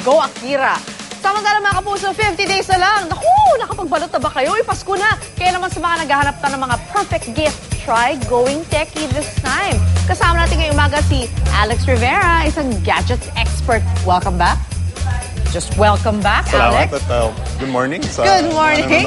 Go Akira! Samantala mga kapuso, 50 days na lang. Naku, nakapagbalot na ba kayo? Uy, Pasko na. Kaya naman sa mga naghahanap na ng mga perfect gift, try going techie this time. Kasama natin ngayong umaga si Alex Rivera, isang gadgets expert. Welcome back. Just welcome back, Salamat Alex. at uh, good morning sa Good morning.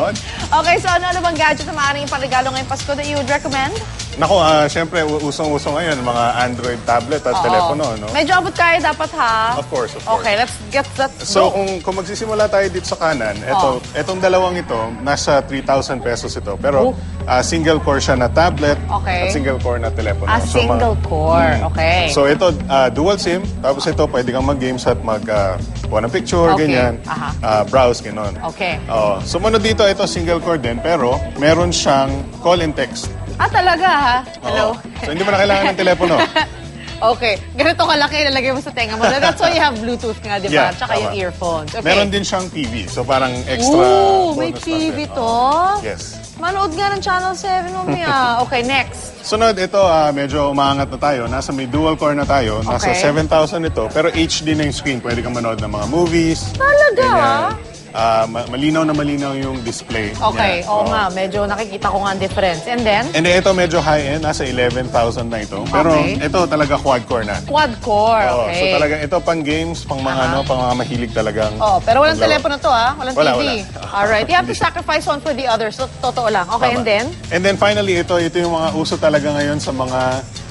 Okay, so ano, ano bang gadget na maaaring iparegalo ngayong Pasko that you would recommend? Nako, ah, syempre, u- usong-uso ngayon mga Android tablet at telepono, no? Medyo abot kaya dapat ha? Of course, of course. Okay, let's get that So, go. kung, kung magsisimula tayo dito sa kanan, ito, etong dalawang ito, nasa 3,000 pesos ito. Pero Oh. ah, single core siya na tablet Okay. at single core na telepono. Ah, So, mga- single core. Okay. So ito, ah, dual SIM, tapos ito pwede kang mag-games at mag uh, ng picture, Okay. ganyan. Aha. Ah, browse, gano'n. Okay. Oo. sumunod dito, ito single core din, pero meron siyang call and text. Ah, talaga ha? Hello? So hindi mo na kailangan ng telepono. Okay. Ganito kalaki ilalagay mo sa tenga mo. That's why you have Bluetooth nga, di ba? Yeah, Tsaka yung earphones. Okay. Meron din siyang TV. So parang extra Ooh, may bonus TV din. to? Oo. Yes. Manood nga ng Channel 7 mamaya. okay, next. Sunod, ito ah, medyo umaangat na tayo. Nasa may dual core na tayo. Nasa Okay. 7,000 ito. Pero HD na yung screen. Pwede kang manood ng mga movies. Talaga? ganyan. Ah, ma- malinaw na malinaw yung display. Okay, niya. oo nga. Medyo nakikita ko nga ang difference. And then, And then, ito medyo high-end. Nasa 11,000 na ito. Pero Okay. ito talaga quad-core na. quad core. Oo, Okay. So talagang ito pang games, pang mga ano, pang mga mahilig talagang. Oh, pero walang maglaro. telepono to ah. Walang Wala, TV. wala. Alright. You have to sacrifice one for the other. So, totoo lang. Okay, Tama. and then? And then finally, ito, ito yung mga uso talaga ngayon sa mga,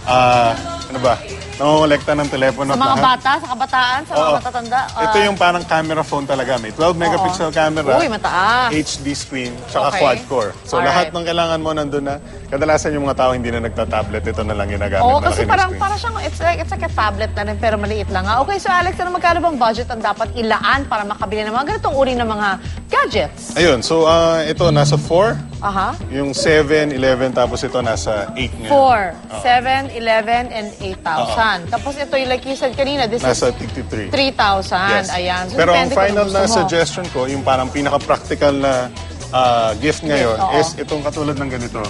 ah, ano ba, nangongolekta ng telepono. Sa mga lahat. bata, sa kabataan, sa mga Oo. matatanda. ah, ito yung parang camera phone talaga. May 12 megapixel camera. Uy, mataas. HD screen, tsaka Okay. quad-core. So Alright. lahat ng kailangan mo nandun na. Kadalasan yung mga tao hindi na nagta-tablet, ito na lang ginagamit. Oo, malaki kasi na parang, screen. parang siyang, it's like, it's like a tablet na rin, pero maliit lang. ah. Okay, so Alex, ano magkano bang budget ang dapat ilaan para makabili ng mga ganitong uri ng mga gadgets? Ayun, so ah, ito nasa 4, Aha. yung 7, 11, tapos ito nasa 8 ngayon. 4, 7, 11, and 8,000. Tapos ito, yung like you said kanina, this Nasa is 53. 3,000. Yes. Ayan. So, Pero ang depende kung final gusto na mo. suggestion ko, yung parang pinaka-practical na ah, gift ngayon oo. is itong katulad ng ganito,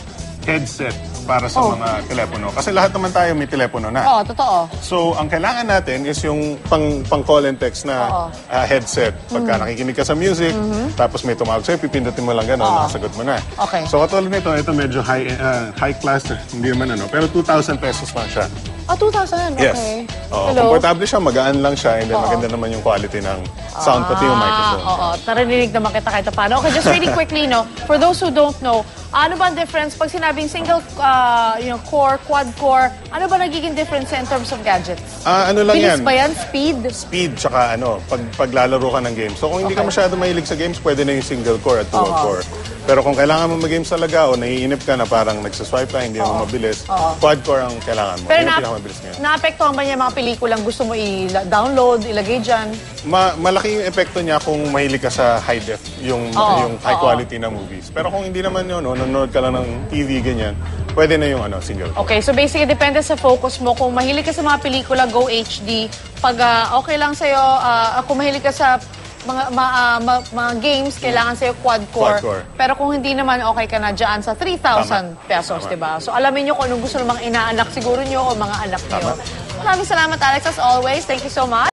headset para sa Oh. mga telepono. Kasi lahat naman tayo may telepono na. Oo, totoo. So, ang kailangan natin is yung pang, pang call and text na Oo. Mm. ah, headset. Pagka nakikinig ka sa music, tapos may tumawag sa'yo, pipindutin mo lang gano'n, Mm-hmm. Oo. nakasagot mo na. Okay. So, katulad nito, ito medyo high ah, high class, hindi naman ano, pero 2,000 pesos lang siya. Ah, 2,000. Yes. Okay. Oo, Hello? komportable siya, magaan lang siya, and then maganda naman yung quality ng sound, pati yung microphone. Ah, oo. Narinig naman kita kahit paano. Okay, just really quickly, no? For those who don't know, ano ba ang difference pag sinabing single uh, you know, core, quad core, ano ba nagiging difference in terms of gadgets? Ah, ano lang Bilis yan? ba yan? Speed? Speed, tsaka ano, pag, paglalaro ka ng games. So kung hindi ka Okay. masyado mahilig sa games, pwede na yung single core at dual Oo. core. Pero kung kailangan mo mag-games talaga o naiinip ka na parang nagsaswipe ka, hindi mo mabilis, quad core ang kailangan mo. Pero Yun ang na, pinakamabilis ngayon. naapektuhan ba niya yung mga pelikulang gusto mo i-download, ilagay dyan? Ma- malaki yung epekto niya kung mahilig ka sa high def, yung, Oo, yung high oo. quality na movies. Pero kung hindi naman yun, no, nanonood ka lang ng TV, ganyan, pwede na yung ano, single. Okay, so basically, depende sa focus mo. Kung mahilig ka sa mga pelikula, go HD. Pag ah, okay lang sa'yo, ah, kung mahilig ka sa mga, ma- ah, ma- mga games, kailangan sa'yo quad core. Quad core. Pero kung hindi naman, okay ka na dyan sa 3,000 Tama. pesos, di ba? So alamin nyo kung anong gusto ng mga inaanak siguro nyo o mga anak nyo. Maraming salamat, Alex, as always. Thank you so much.